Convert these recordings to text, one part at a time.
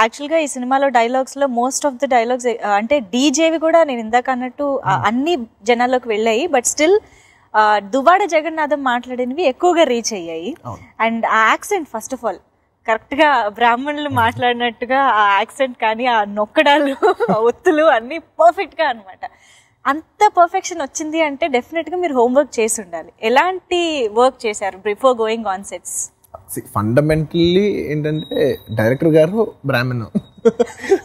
యాక్చువల్గా ఈ సినిమాలో డైలాగ్స్లో మోస్ట్ ఆఫ్ ద డైలాగ్స్ అంటే డీజేవి కూడా నేను ఇందాక అన్నట్టు ఆ, అన్ని జనాల్లోకి వెళ్ళాయి. బట్ స్టిల్ దువ్వాడ జగన్నాథం మాట్లాడినవి ఎక్కువగా రీచ్ అయ్యాయి. అండ్ ఆ యాక్సెంట్ ఫస్ట్ ఆఫ్ ఆల్ కరెక్ట్గా బ్రాహ్మణులు మాట్లాడినట్టుగా ఆ యాక్సెంట్ కానీ ఆ నొక్కడాలు ఒత్తులు అన్ని పర్ఫెక్ట్గా అన్నమాట. అంత పర్ఫెక్షన్ వచ్చింది అంటే డెఫినెట్గా మీరు హోంవర్క్ చేసి ఉండాలి. ఎలాంటి వర్క్ చేశారు before going on sets? Fundamentally ఏంటంటే డైరెక్టర్ గారు బ్రాహ్మణ్.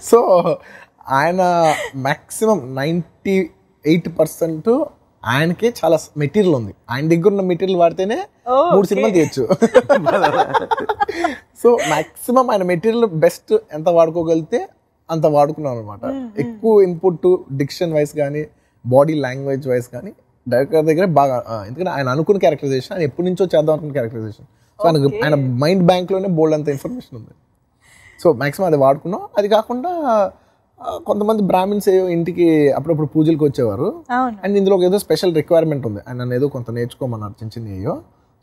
సో ఆయన మ్యాక్సిమం నైంటీ ఎయిట్ పర్సెంట్ ఆయనకే చాలా మెటీరియల్ ఉంది. ఆయన దగ్గర ఉన్న మెటీరియల్ వాడితేనే మూడు సినిమాలు తీయచ్చు. సో మాక్సిమం ఆయన మెటీరియల్ బెస్ట్ ఎంత వాడుకోగలిగితే అంత వాడుకున్నాం అనమాట ఎక్కువ ఇన్పుట్ డిక్షన్ వైస్ కానీ బాడీ లాంగ్వేజ్ వైస్ కానీ డైరెక్టర్ దగ్గర బాగా ఎందుకంటే ఆయన అనుకున్న క్యారెక్టరైజేషన్ ఆయన ఎప్పటి నుంచో చేద్దాం అనుకున్న క్యారెక్టరైజేషన్ సో ఆయన ఆయన మైండ్ బ్యాంక్లోనే బోల్డ్ అంత ఇన్ఫర్మేషన్ ఉంది. సో మాక్సిమం అది వాడుకున్నాం. అది కాకుండా కొంతమంది బ్రాహ్మిన్స్ ఇంటికి అప్పుడప్పుడు పూజలకు వచ్చేవారు. అండ్ ఇందులో ఏదో స్పెషల్ రిక్వైర్మెంట్ ఉంది. ఆయన నన్ను ఏదో కొంత నేర్చుకోమన్నారు చిన్న చిన్న ఏయో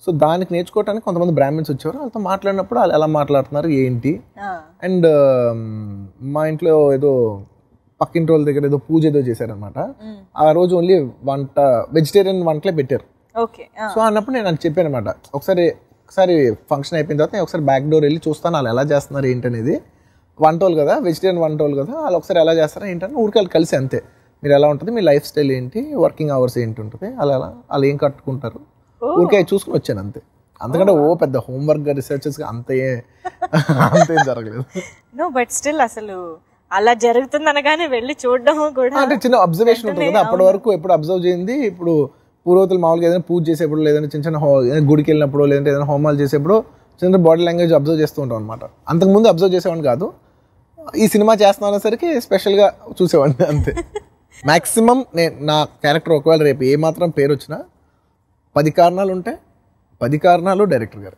సో దానికి నేర్చుకోవడానికి కొంతమంది బ్రాహ్మిన్స్ వచ్చేవారు. వాళ్ళతో మాట్లాడినప్పుడు వాళ్ళు ఎలా మాట్లాడుతున్నారు ఏంటి? అండ్ మా ఇంట్లో ఏదో పక్కింటి వాళ్ళ దగ్గర ఏదో పూజ ఏదో చేశారనమాట ఆ రోజు ఓన్లీ వంట వెజిటేరియన్ వంటలే పెట్టారు. సో అన్నప్పుడు నేను చెప్పాను అనమాట ఒకసారి ఒకసారి ఫంక్షన్ అయిపోయిన తర్వాత నేను ఒకసారి బ్యాక్ డోర్ వెళ్ళి చూస్తాను వాళ్ళు ఎలా చేస్తున్నారు ఏంటనేది. వంట వాళ్ళు కదా వెజిటేరియన్ వాళ్ళు కదా వాళ్ళు ఒకసారి ఎలా చేస్తారో ఏంటని ఊరికి వాళ్ళు కలిసి అంతే. మీరు ఎలా ఉంటుంది మీ లైఫ్ స్టైల్ ఏంటి వర్కింగ్ అవర్స్ ఏంటి ఉంటుంది అలా అలా వాళ్ళు ఏం కట్టుకుంటారు? ఊరికే చూసుకుని వచ్చాను అంతే. అంతకంటే ఓ పెద్ద హోంవర్క్ రీసెర్చెస్ అంత అంత జరగలేదు. నో బట్ స్టిల్ అసలు అలా జరుగుతుంది అనగానే వెళ్ళి చూడడం కూడా అంటే చిన్న అబ్జర్వేషన్ ఉంటుంది కదా అప్పటి వరకు ఎప్పుడు అబ్జర్వ్ చేయింది ఇప్పుడు పూర్వతులు మామూలుగా ఏదైనా పూజ చేసేప్పుడు లేదంటే చిన్న చిన్న హో- ఏదైనా గుడికి వెళ్ళినప్పుడు లేదంటే ఏదైనా హోమాలు చేసేప్పుడు చిన్న బాడీ లాంగ్వేజ్ అబ్జర్వ్ చేస్తూ ఉంటాం అనమాట అంతకుముందు అబ్జర్వ్ చేసేవాడిని కాదు. ఈ సినిమా చేస్తున్నా అనేసరికి స్పెషల్గా చూసేవాడిని అంతే. మాక్సిమం నేను నా క్యారెక్టర్ ఒకవేళ రేపు ఏ మాత్రం పేరు వచ్చినా పది కారణాలు ఉంటే పది కారణాలు డైరెక్టర్ గారు.